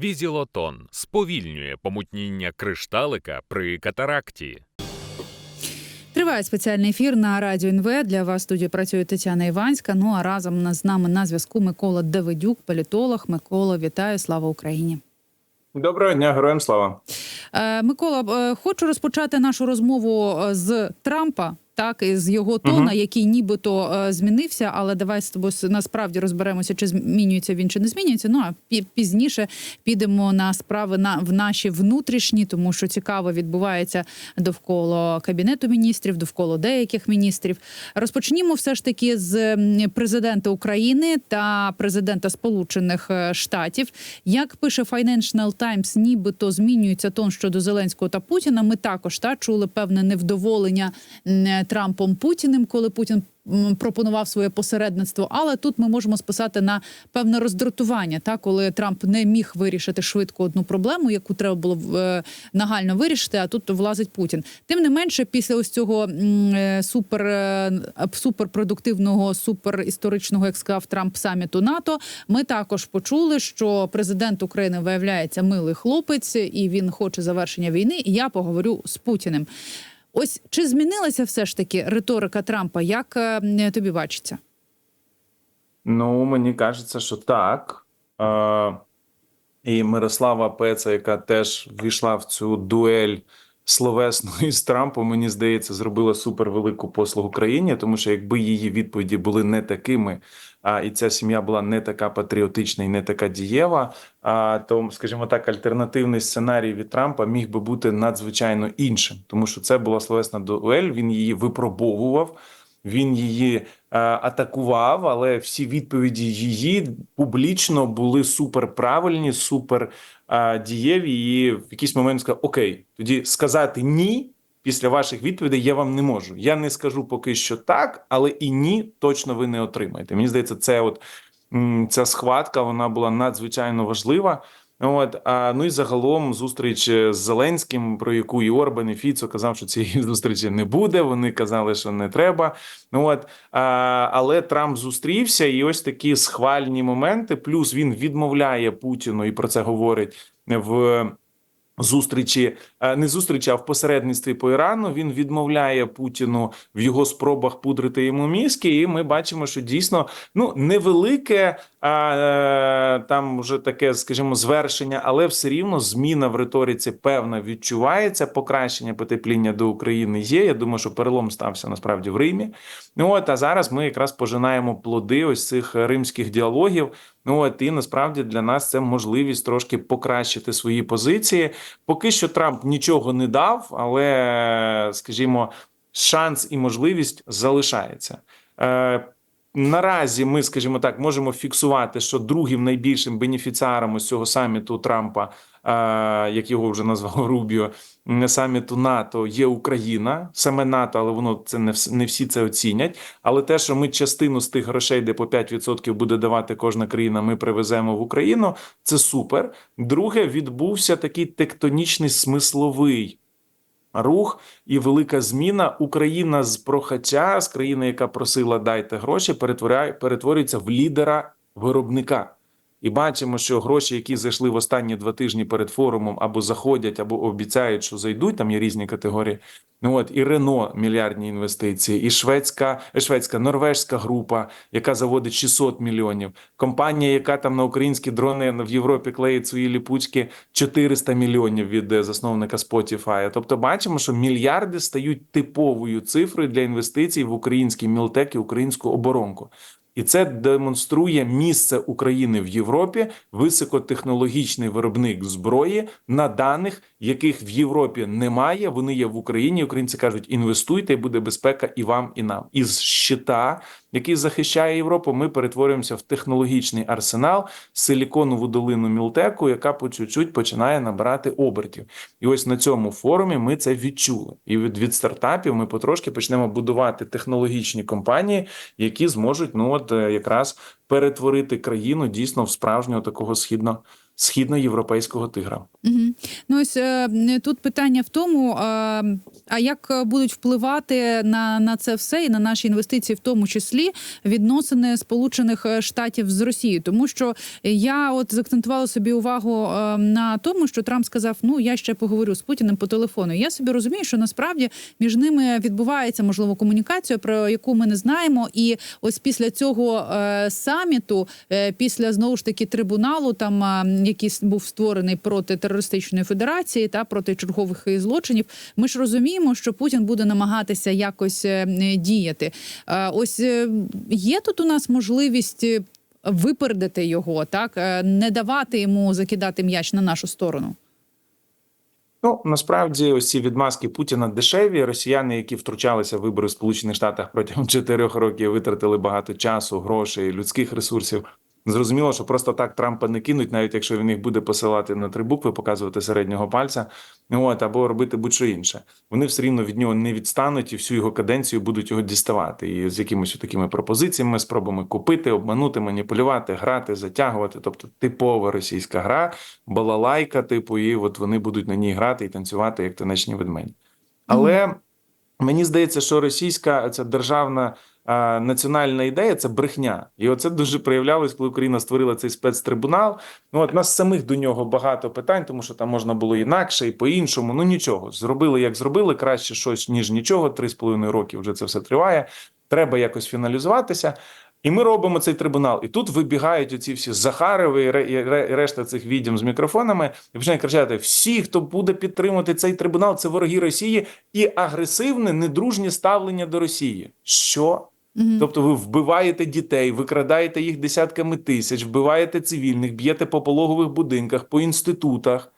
Візілотон сповільнює помутніння кришталика при катаракті. Триває спеціальний ефір на радіо НВ. Для вас в студії працює Тетяна Іванська. Ну а разом з нами на зв'язку Микола Давидюк, політолог. Микола, вітаю! Слава Україні! Доброго дня, героям слава. Е, Микола, е, хочу розпочати нашу розмову е, з Трампа. Так, і з його тона, Мгм. який нібито е, змінився, але давай з тобою насправді розберемося, чи змінюється він, чи не змінюється. Ну а пізніше підемо на справи на в наші внутрішні, тому що цікаво відбувається довкола кабінету міністрів, довкола деяких міністрів. Розпочнімо все ж таки з президента України та президента Сполучених е, Штатів. Як пише Financial Times, нібито змінюється тон щодо Зеленського та Путіна. Ми також та чули певне невдоволення Трампом Путіним, коли Путін. Пропонував своє посередництво, але тут ми можемо списати на певне роздратування, та коли Трамп не міг вирішити швидко одну проблему, яку треба було е, нагально вирішити. А тут влазить Путін. Тим не менше, після ось цього е, супер е, суперпродуктивного, суперісторичного, як сказав Трамп, саміту НАТО, ми також почули, що президент України виявляється милий хлопець, і він хоче завершення війни. І я поговорю з Путіним. Ось чи змінилася все ж таки риторика Трампа? Як е, тобі бачиться? Ну, мені кажеться, що так. Е, і Мирослава Пеца, яка теж війшла в цю дуель словесну із Трампом, мені здається, зробила супервелику послугу країні, тому що якби її відповіді були не такими, а і ця сім'я була не така патріотична і не така дієва, а то, скажімо так, альтернативний сценарій від Трампа міг би бути надзвичайно іншим, тому що це була словесна дуель. Він її випробовував. Він її е, атакував, але всі відповіді її публічно були супер правильні, супер дієві. І в якийсь момент сказав: Окей, тоді сказати ні після ваших відповідей я вам не можу. Я не скажу поки що так, але і ні, точно ви не отримаєте. Мені здається, це от ця схватка вона була надзвичайно важлива. От а ну і загалом зустріч з Зеленським, про яку і Орбан, і Фіцо казав, що цієї зустрічі не буде. Вони казали, що не треба. Ну от а, але Трамп зустрівся, і ось такі схвальні моменти. Плюс він відмовляє Путіну, і про це говорить в. Зустрічі е, не зустрічі, а в посередництві по Ірану він відмовляє Путіну в його спробах пудрити йому мізки, і ми бачимо, що дійсно ну невелике а, е, там вже таке, скажімо, звершення, але все рівно зміна в риториці певна відчувається. Покращення потепління до України є. Я думаю, що перелом стався насправді в Римі. Ну от а зараз ми якраз пожинаємо плоди ось цих римських діалогів. Ну от і насправді для нас це можливість трошки покращити свої позиції. Поки що Трамп нічого не дав, але скажімо, шанс і можливість залишається. Наразі ми, скажімо так, можемо фіксувати, що другим найбільшим бенефіціаром ось цього саміту Трампа, е, як його вже назвав Рубіо, саміту НАТО є Україна, саме НАТО, але воно це не не всі це оцінять. Але те, що ми частину з тих грошей, де по 5% буде давати кожна країна, ми привеземо в Україну, це супер. Друге, відбувся такий тектонічний смисловий рух і велика зміна. Україна з прохача, з країни, яка просила дайте гроші, перетворяє перетворюється в лідера виробника. І бачимо, що гроші, які зайшли в останні два тижні перед форумом, або заходять, або обіцяють, що зайдуть. Там є різні категорії. Ну от і Рено мільярдні інвестиції, і шведська, е, шведська норвежська група, яка заводить 600 мільйонів. Компанія, яка там на українські дрони в Європі клеїть свої ліпучки, 400 мільйонів від е, засновника Spotify. Тобто, бачимо, що мільярди стають типовою цифрою для інвестицій в український мілтек і українську оборонку. І це демонструє місце України в Європі, високотехнологічний виробник зброї на даних, яких в Європі немає. Вони є в Україні. Українці кажуть: інвестуйте, і буде безпека і вам, і нам. Із щита, який захищає Європу, ми перетворюємося в технологічний арсенал, силіконову долину Мілтеку, яка по чуть-чуть починає набирати обертів. І ось на цьому форумі ми це відчули. І від, від стартапів ми потрошки почнемо будувати технологічні компанії, які зможуть ну от е, якраз перетворити країну дійсно в справжнього такого східно східноєвропейського тигра. Угу. Ну ось е, тут питання в тому, а як е, будуть впливати на, на це все і на наші інвестиції, в тому числі відносини Сполучених е, Штатів з Росією, тому що я от заакцентувала собі увагу на тому, що Трамп сказав: ну я ще поговорю з Путіним по телефону. Я собі розумію, що насправді між ними відбувається можливо комунікація, про яку ми не знаємо. І ось після цього саміту, після знову ж таки трибуналу, там який був створений проти терористичної федерації та проти чергових злочинів, ми ж розуміємо, що Путін буде намагатися якось е, діяти. Е, ось е, є тут у нас можливість. Випередити його, так не давати йому закидати м'яч на нашу сторону. Ну насправді ось ці відмазки Путіна дешеві. Росіяни, які втручалися в вибори в Сполучених Штатах протягом чотирьох років, витратили багато часу, грошей, людських ресурсів. Зрозуміло, що просто так Трампа не кинуть, навіть якщо він їх буде посилати на три букви, показувати середнього пальця, от або робити будь-що інше. Вони все рівно від нього не відстануть і всю його каденцію будуть його діставати. І з якимись такими пропозиціями, спробами купити, обманути, маніпулювати, грати, затягувати. Тобто типова російська гра, балалайка, типу, і от вони будуть на ній грати і танцювати як танечні ведмеді. Але мені здається, що російська ця державна національна ідея це брехня, і оце дуже проявлялось, коли Україна створила цей спецтрибунал. Ну от нас самих до нього багато питань, тому що там можна було інакше і по-іншому. Ну нічого, зробили як зробили, краще щось ніж нічого. Три з половиною роки вже це все триває. Треба якось фіналізуватися. І ми робимо цей трибунал. І тут вибігають оці всі Захарови і ре- і ре- і решта цих відьом з мікрофонами і починають кричати: всі, хто буде підтримувати цей трибунал, це вороги Росії і агресивне, недружнє ставлення до Росії. Що? Мгм. Тобто ви вбиваєте дітей, викрадаєте їх десятками тисяч, вбиваєте цивільних, б'єте по пологових будинках, по інститутах,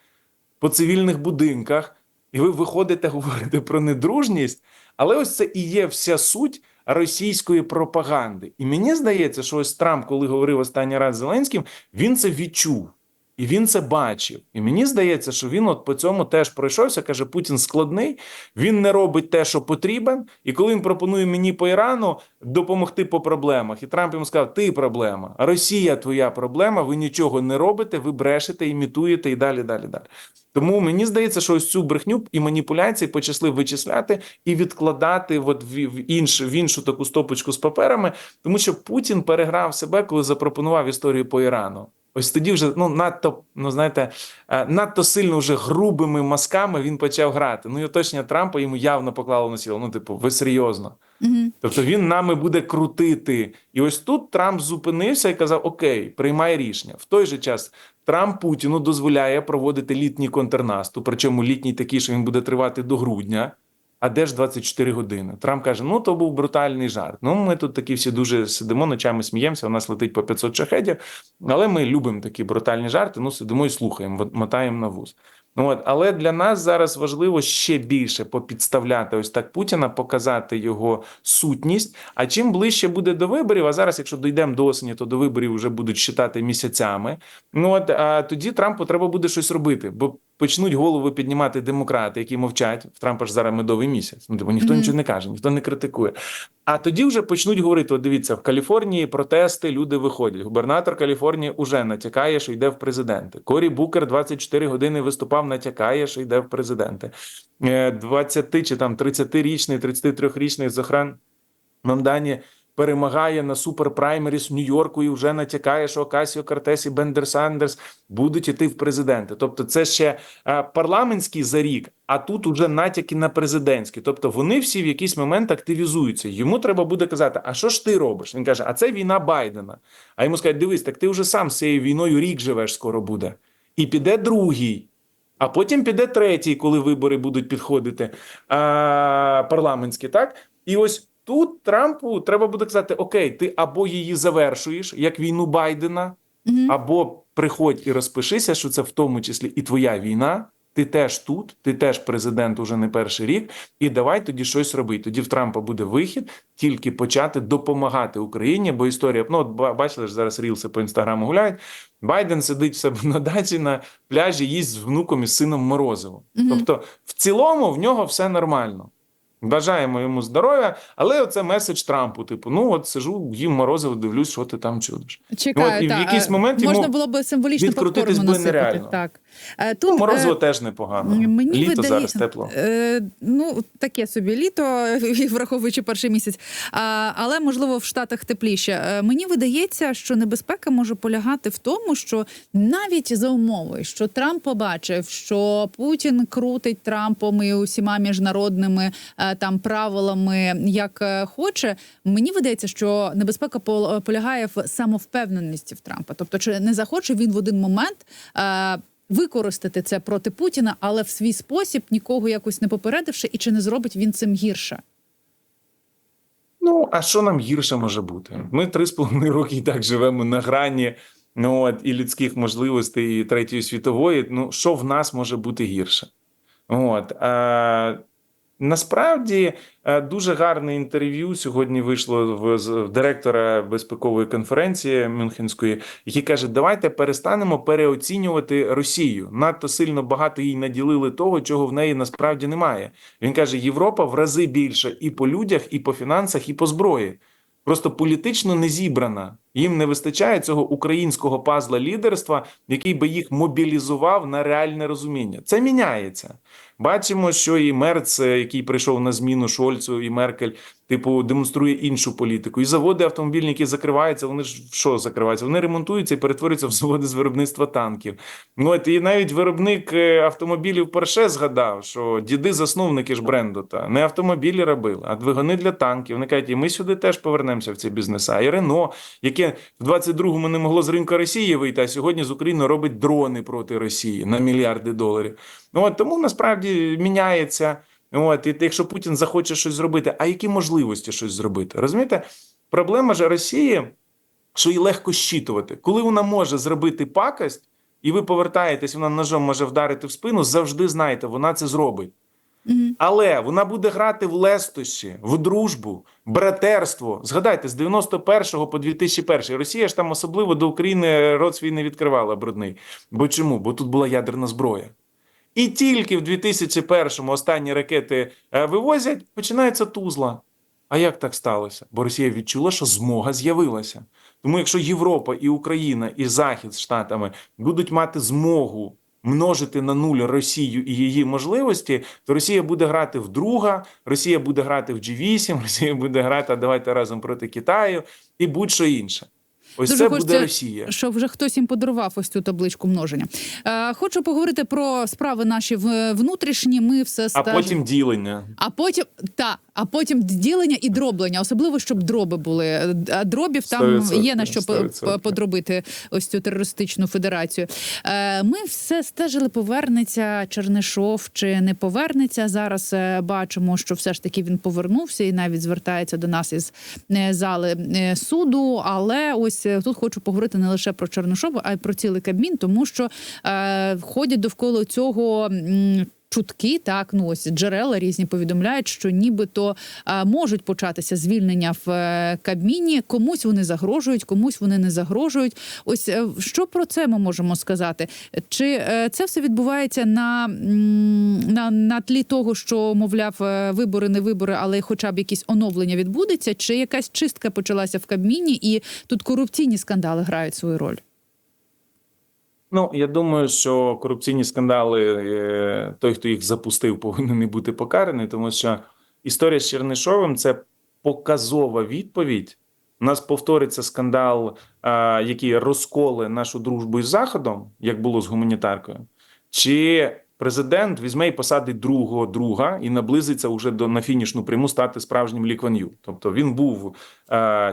по цивільних будинках, і ви виходите говорити про недружність. Але ось це і є вся суть російської пропаганди. І мені здається, що ось Трамп, коли говорив останній раз з Зеленським, він це відчув. І він це бачив. І мені здається, що він от по цьому теж пройшовся. Каже, Путін складний, він не робить те, що потрібен. І коли він пропонує мені по Ірану допомогти по проблемах, і Трамп йому сказав: Ти проблема, Росія твоя проблема. Ви нічого не робите, ви брешете, імітуєте і далі, далі, далі. Тому мені здається, що ось цю брехню і маніпуляції почали вичисляти і відкладати от в, інш, в іншу таку стопочку з паперами, тому що Путін переграв себе, коли запропонував історію по Ірану. Ось тоді вже ну надто ну знаєте, е, надто сильно вже грубими мазками він почав грати. Ну і оточення Трампа йому явно поклало на сіло. Ну, типу, ви серйозно. Мгм. Тобто він нами буде крутити. І ось тут Трамп зупинився і казав: Окей, приймай рішення. В той же час Трамп Путіну дозволяє проводити літній контрнаступ, причому літній такий, що він буде тривати до грудня. А де ж 24 години? Трамп каже: ну то був брутальний жарт. Ну ми тут такі всі дуже сидимо, ночами сміємося. У нас летить по 500 шахедів, але ми любимо такі брутальні жарти. Ну сидимо і слухаємо, от мотаємо на вуз. Ну от, але для нас зараз важливо ще більше попідставляти ось так Путіна, показати його сутність. А чим ближче буде до виборів, а зараз, якщо дійдемо до осені, то до виборів вже будуть считати місяцями. Ну от а тоді Трампу треба буде щось робити, бо почнуть голову піднімати демократи, які мовчать. В Трампа ж зараз медовий місяць. Ну типу ніхто Мгм. нічого не каже, ніхто не критикує. А тоді вже почнуть говорити: от дивіться, в Каліфорнії протести, люди виходять. Губернатор Каліфорнії уже натякає, що йде в президенти. Корі Букер 24 години виступав, натякає, що йде в президенти. Е, 20 чи там 30-річний, 33-річний Захран Мамдані перемагає на суперпраймеріс в Нью-Йорку і вже натякає, що Окасіо Кортес і Бендер Сандерс будуть іти в президенти. Тобто, це ще е, парламентський за рік, а тут уже натяки на президентські. Тобто вони всі в якийсь момент активізуються. Йому треба буде казати: а що ж ти робиш? Він каже: А це війна Байдена. А йому скажуть: дивись, так ти вже сам з цією війною рік живеш, скоро буде. І піде другий. А потім піде третій, коли вибори будуть підходити а, парламентські, так? І ось тут Трампу треба буде казати: Окей, ти або її завершуєш, як війну Байдена, Мгм. або приходь і розпишися, що це в тому числі і твоя війна. Ти теж тут, ти теж президент уже не перший рік, і давай тоді щось робити. Тоді в Трампа буде вихід, тільки почати допомагати Україні. Бо історія, ну от бачили ж зараз рілси по інстаграму гуляють. Байден сидить в себе на дачі на пляжі, їсть з внуком і з сином Морозиво. Мгм. Тобто, в цілому в нього все нормально. Бажаємо йому здоров'я, але оце меседж Трампу. Типу, ну от сижу, їм морозиво, дивлюсь, що ти там чудиш. Чекаю, Ну, от і в якийсь е, момент йому можна було б символічно відкрутитись насипати. нереально. Так. Е, Тут, Ну, морозиво е, теж непогано. Мені Літо видає- зараз тепло. Е, ну, таке собі літо, враховуючи перший місяць. А, але можливо в Штатах тепліше. Е, мені видається, що небезпека може полягати в тому, що навіть за умови, що Трамп побачив, що Путін крутить Трампом і усіма міжнародними там правилами, як е, хоче. Мені видається, що небезпека полягає в самовпевненості в Трампа. Тобто, чи не захоче він в один момент. Е, використати це проти Путіна, але в свій спосіб нікого якось не попередивши, і чи не зробить він цим гірше? Ну, а що нам гірше може бути? Ми три з половиною роки і так живемо на грані ну, от, і людських можливостей і третьої світової. Ну, що в нас може бути гірше? От, а, насправді е, дуже гарне інтерв'ю сьогодні вийшло в, директора безпекової конференції Мюнхенської, який каже: давайте перестанемо переоцінювати Росію. Надто сильно багато їй наділили того, чого в неї насправді немає. Він каже: Європа в рази більше і по людях, і по фінансах, і по зброї. Просто політично не зібрана. Їм не вистачає цього українського пазла лідерства, який би їх мобілізував на реальне розуміння. Це міняється. Бачимо, що і Мерц, е, який прийшов на зміну Шольцу і Меркель, типу, демонструє іншу політику. І заводи автомобільні, які закриваються, вони ж що закриваються? Вони ремонтуються і перетворюються в заводи з виробництва танків. Ну от і навіть виробник е, автомобілів Порше згадав, що діди засновники ж бренду та не автомобілі робили, а двигуни для танків. Вони кажуть, і ми сюди теж повернемося в ці бізнеса. І Рено, яке в 22-му не могло з ринку Росії вийти, а сьогодні з України робить дрони проти Росії на мільярди доларів. Ну от тому насправді міняється. От, і якщо Путін захоче щось зробити, а які можливості щось зробити? Розумієте? Проблема ж Росії, що її легко щитувати. Коли вона може зробити пакость, і ви повертаєтесь, вона ножом може вдарити в спину, завжди знайте, вона це зробить. Але вона буде грати в лестощі, в дружбу, братерство. Згадайте, з 91 по 2001 Росія ж там особливо до України рот свій не відкривала брудний. Бо чому? Бо тут була ядерна зброя. І тільки в 2001-му останні ракети е, вивозять, починається тузла. А як так сталося? Бо Росія відчула, що змога з'явилася. Тому якщо Європа і Україна, і Захід з Штатами будуть мати змогу множити на нуль Росію і її можливості, то Росія буде грати в друга, Росія буде грати в G8, Росія буде грати а давайте разом проти Китаю і будь-що інше. Ось Дуже це хочеться, буде Росія. Що вже хтось їм подарував ось цю табличку множення. Е, хочу поговорити про справи наші внутрішні. Ми все А потім ділення. А потім та, а потім ділення і дроблення, особливо щоб дроби були. А Дробів там 100%, є на що по- 100%. подробити ось цю терористичну федерацію. Е, Ми все стежили, повернеться Чернишов чи не повернеться. Зараз е, бачимо, що все ж таки він повернувся і навіть звертається до нас із е, зали е, суду. Але ось е, тут хочу поговорити не лише про Чернишова, а й про цілий Кабмін, тому що е, ходять довкола цього. Чутки так, ну ось джерела різні повідомляють, що нібито можуть початися звільнення в е, Кабміні. Комусь вони загрожують, комусь вони не загрожують. Ось е, що про це ми можемо сказати? Чи е, це все відбувається на, на, на тлі того, що мовляв, вибори не вибори, але хоча б якісь оновлення відбудеться? Чи якась чистка почалася в Кабміні, і тут корупційні скандали грають свою роль? Ну, я думаю, що корупційні скандали, е, той, хто їх запустив, повинен і бути покараний, тому що історія з Чернишовим це показова відповідь. У нас повториться скандал, який розколе нашу дружбу із Заходом, як було з гуманітаркою. Чи президент візьме і посадить другого друга і наблизиться уже до на фінішну пряму стати справжнім лікван'ю. Тобто він був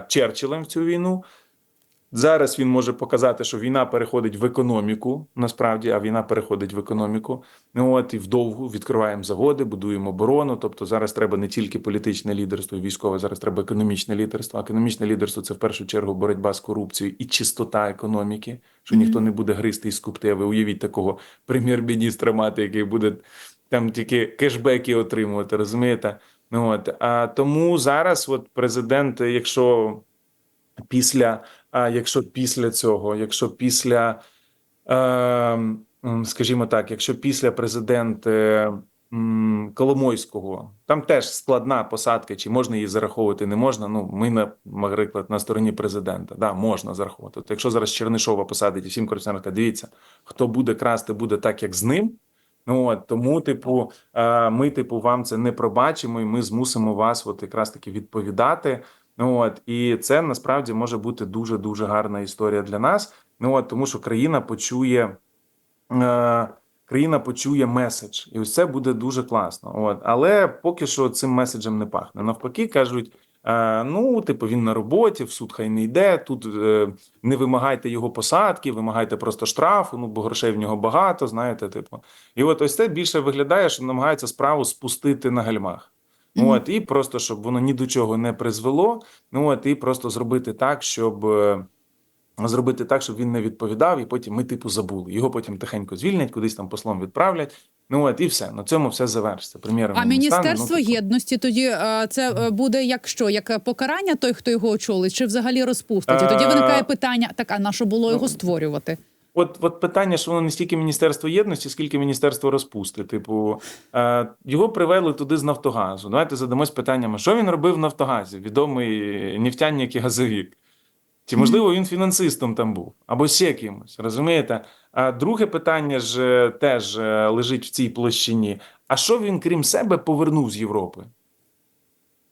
Черчиллем в цю війну. Зараз він може показати, що війна переходить в економіку, насправді, а війна переходить в економіку. Ну от і вдовгу відкриваємо заводи, будуємо оборону. Тобто зараз треба не тільки політичне лідерство і військове, зараз треба економічне лідерство. Економічне лідерство це в першу чергу боротьба з корупцією і чистота економіки, що ніхто не буде гристи і скупти. А ви уявіть такого прем'єр-міністра мати, який буде там тільки кешбеки отримувати, розумієте? Ну от а тому зараз, от президент, якщо після, а якщо після цього, якщо після, скажімо так, якщо після президент м, м, Коломойського. Там теж складна посадка, чи можна її зараховувати, не можна. Ну, ми, на- наприклад, на стороні президента. Да, можна зараховувати. От якщо зараз Чернишова посадить і всім корупціонерам сказати, дивіться, хто буде красти, буде так, як з ним. Ну от тому, типу, ми, типу, вам це не пробачимо, і ми змусимо вас, от якраз таки відповідати. Ну от і це насправді може бути дуже дуже гарна історія для нас. Ну от тому, що країна почує. Е, країна почує меседж, і ось це буде дуже класно. От але поки що цим меседжем не пахне. Навпаки, кажуть: е, ну, типу, він на роботі, в суд хай не йде. Тут е, не вимагайте його посадки, вимагайте просто штрафу. Ну бо грошей в нього багато. Знаєте, типу, і от ось це більше виглядає, що намагаються справу спустити на гальмах. Мгм. От і просто щоб воно ні до чого не призвело. Ну от і просто зробити так, щоб. е, Зробити так, щоб він не відповідав, і потім ми, типу, забули. Його потім тихенько звільнять, кудись там послом відправлять. Ну от і все. На цьому все завершиться. Прем'єром А стане, міністерство ну, єдності тоді е, це е, буде як що? Як покарання той, хто його очолить, чи взагалі розпустить? І тоді виникає питання: так а на що було його ну, створювати? От, от питання, що воно не стільки Міністерство єдності, скільки Міністерство розпусти. Типу, е, його привели туди з Нафтогазу. Давайте задамось питаннями, що він робив в Нафтогазі, відомий нефтяник і газовік. Чи можливо він фінансистом там був або ще кимось, розумієте? А друге питання ж е, теж е, лежить в цій площині. А що він, крім себе, повернув з Європи?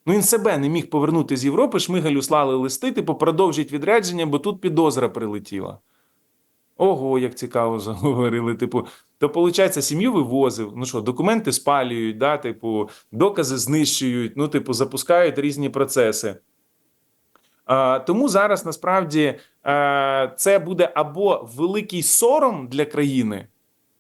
Ну, він себе не міг повернути з Європи, Шмигалю слали листи, типу, продовжить відрядження, бо тут підозра прилетіла. Ого, як цікаво заговорили. Типу, то виходить, сім'ю вивозив. Ну що, документи спалюють, да, типу, докази знищують, ну, типу, запускають різні процеси. А, тому зараз насправді е, це буде або великий сором для країни,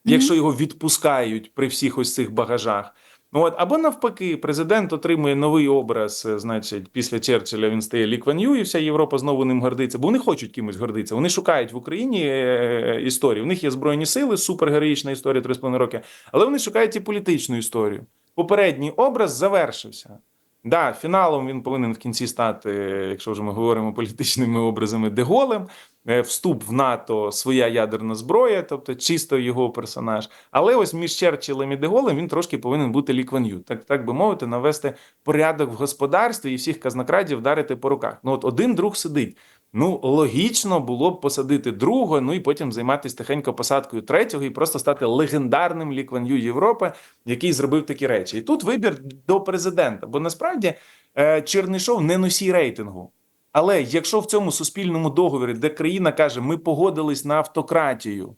якщо його відпускають при всіх ось цих багажах. Ну, От, або навпаки, президент отримує новий образ. е, Значить, після Черчилля він стає Лі Кван Ю, і вся Європа знову ним гордиться, бо вони хочуть кимось гордитися. Вони шукають в Україні е, історію. У них є збройні сили, супергероїчна історія 3,5 роки, але вони шукають і політичну історію. Попередній образ завершився. Да, фіналом він повинен в кінці стати, якщо вже ми говоримо політичними образами, Деголем. Е, Вступ в НАТО, своя ядерна зброя, тобто чисто його персонаж. Але ось між Черчиллем і Деголем він трошки повинен бути лікван'ю, так, так би мовити, навести порядок в господарстві і всіх казнокрадів вдарити по руках. Ну от один друг сидить. Ну, логічно було б посадити другого, ну і потім займатися тихенько посадкою третього і просто стати легендарним лікван'ю Європи, який зробив такі речі. І тут вибір до президента. Бо насправді е, Чернишов не носій рейтингу. Але якщо в цьому суспільному договорі, де країна каже, ми погодились на автократію,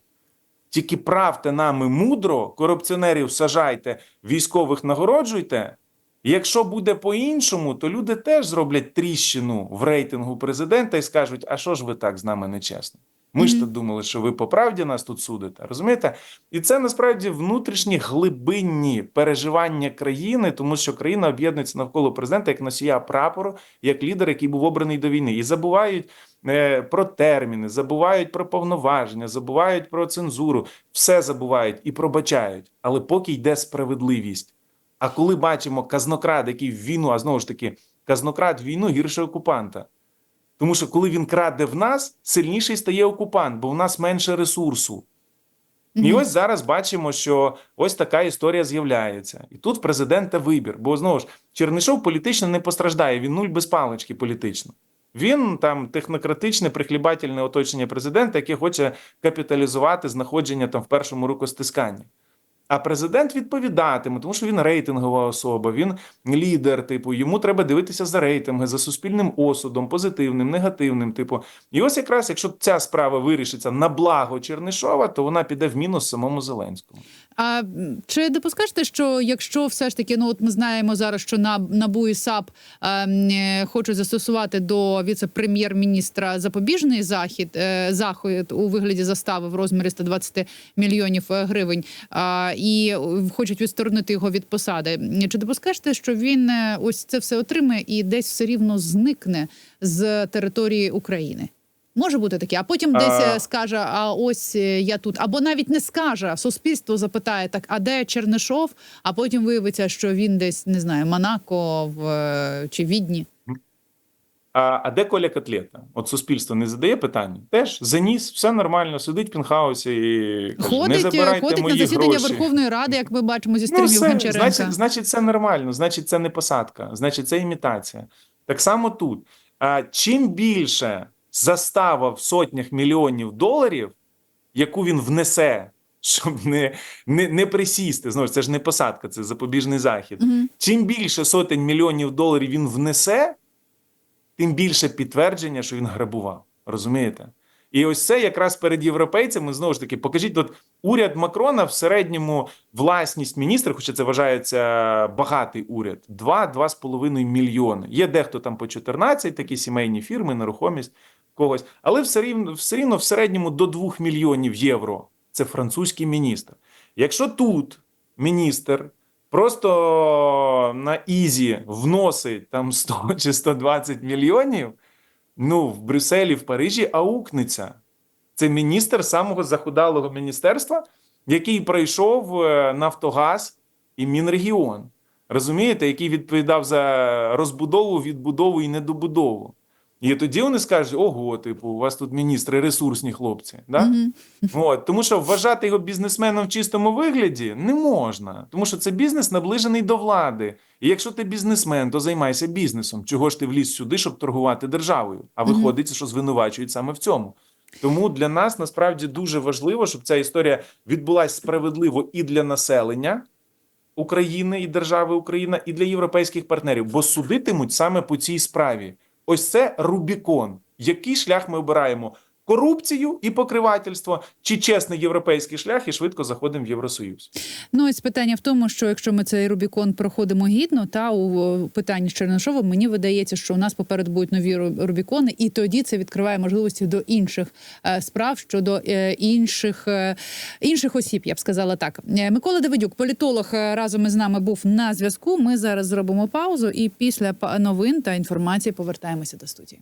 тільки правте нами мудро, корупціонерів сажайте, військових нагороджуйте. Якщо буде по-іншому, то люди теж зроблять тріщину в рейтингу президента і скажуть: а що ж ви так з нами нечесно? Ми ж то думали, що ви по правді нас тут судите. Розумієте? І це насправді внутрішні глибинні переживання країни, тому що країна об'єднується навколо президента як носія прапору, як лідер, який був обраний до війни, і забувають е, про терміни, забувають про повноваження, забувають про цензуру, все забувають і пробачають. Але поки йде справедливість. А коли бачимо казнокрад, який в війну, а знову ж таки, казнокрад війну гірше окупанта. Тому що коли він краде в нас, сильніший стає окупант, бо в нас менше ресурсу. І ось зараз бачимо, що ось така історія з'являється. І тут в президента вибір. Бо знову ж Чернишов політично не постраждає, він нуль без палички політично. Він там технократичне, прихлібательне оточення президента, яке хоче капіталізувати знаходження там в першому рукостисканні. А президент відповідатиме, тому що він рейтингова особа, він лідер. Типу, йому треба дивитися за рейтинги, за суспільним осудом, позитивним, негативним. Типу, і ось якраз, якщо ця справа вирішиться на благо Чернишова, то вона піде в мінус самому Зеленському. А чи допускаєте, що якщо все ж таки, ну от ми знаємо зараз, що на НАБУ і САП е, е, хочуть застосувати до віце-прем'єр-міністра запобіжний захід е, захід у вигляді застави в розмірі 120 мільйонів е, гривень, а, і е, хочуть відсторонити його від посади. Чи допускаєте, що він е, ось це все отримає і десь все рівно зникне з території України? Може бути таке, а потім десь А- е, скаже: а ось е, я тут, або навіть не скаже. а Суспільство запитає: так, а де Чернишов? А потім виявиться, що він десь не знаю, Монако в е, чи Відні. А, а де Коля Котлета? От суспільство не задає питання. Теж заніс, все нормально, сидить в пінхаусі і каже, не Ходить, забирайте ходить на засідання гроші. Верховної Ради, як ми бачимо зі Ну, стрімів все, Гончаренка. значить, значить, це нормально, значить, це не посадка, значить, це імітація. Так само тут. А, чим більше застава в сотнях мільйонів доларів, яку він внесе, щоб не, не, не присісти, знову це ж не посадка, це запобіжний захід. Мгм. Чим більше сотень мільйонів доларів він внесе, тим більше підтвердження, що він грабував. Розумієте? І ось це якраз перед європейцями знову ж таки покажіть, от уряд Макрона в середньому власність міністра, хоча це вважається багатий уряд, 2-2,5 мільйони. Є дехто там по 14, такі сімейні фірми, нерухомість когось, але все рівно, все рівно в середньому до 2 мільйонів євро. Це французький міністр. Якщо тут міністр просто на ізі вносить там 100 чи 120 мільйонів, ну в Брюсселі, в Парижі аукнеться. Це міністр самого захудалого міністерства, який пройшов е, Нафтогаз і Мінрегіон. Розумієте, який відповідав за розбудову, відбудову і недобудову. І тоді вони скажуть: ого, типу, у вас тут міністри ресурсні хлопці. Да? Мгм. От, тому що вважати його бізнесменом в чистому вигляді не можна, тому що це бізнес наближений до влади. І якщо ти бізнесмен, то займайся бізнесом. Чого ж ти вліз сюди, щоб торгувати державою? А виходить, що звинувачують саме в цьому. Тому для нас насправді дуже важливо, щоб ця історія відбулася справедливо і для населення України і держави Україна, і для європейських партнерів, бо судитимуть саме по цій справі. Ось це Рубікон. Який шлях ми обираємо? Корупцію і покривательство, чи чесний європейський шлях, і швидко заходимо в Євросоюз. Ну ось питання в тому, що якщо ми цей Рубікон проходимо гідно, та у питанні з Чернишовим, мені видається, що у нас попереду будуть нові Ру- Рубікони, і тоді це відкриває можливості до інших е, справ щодо е, інших, е, інших осіб. Я б сказала так. Микола Давидюк, політолог, разом із нами був на зв'язку. Ми зараз зробимо паузу, і після новин та інформації повертаємося до студії.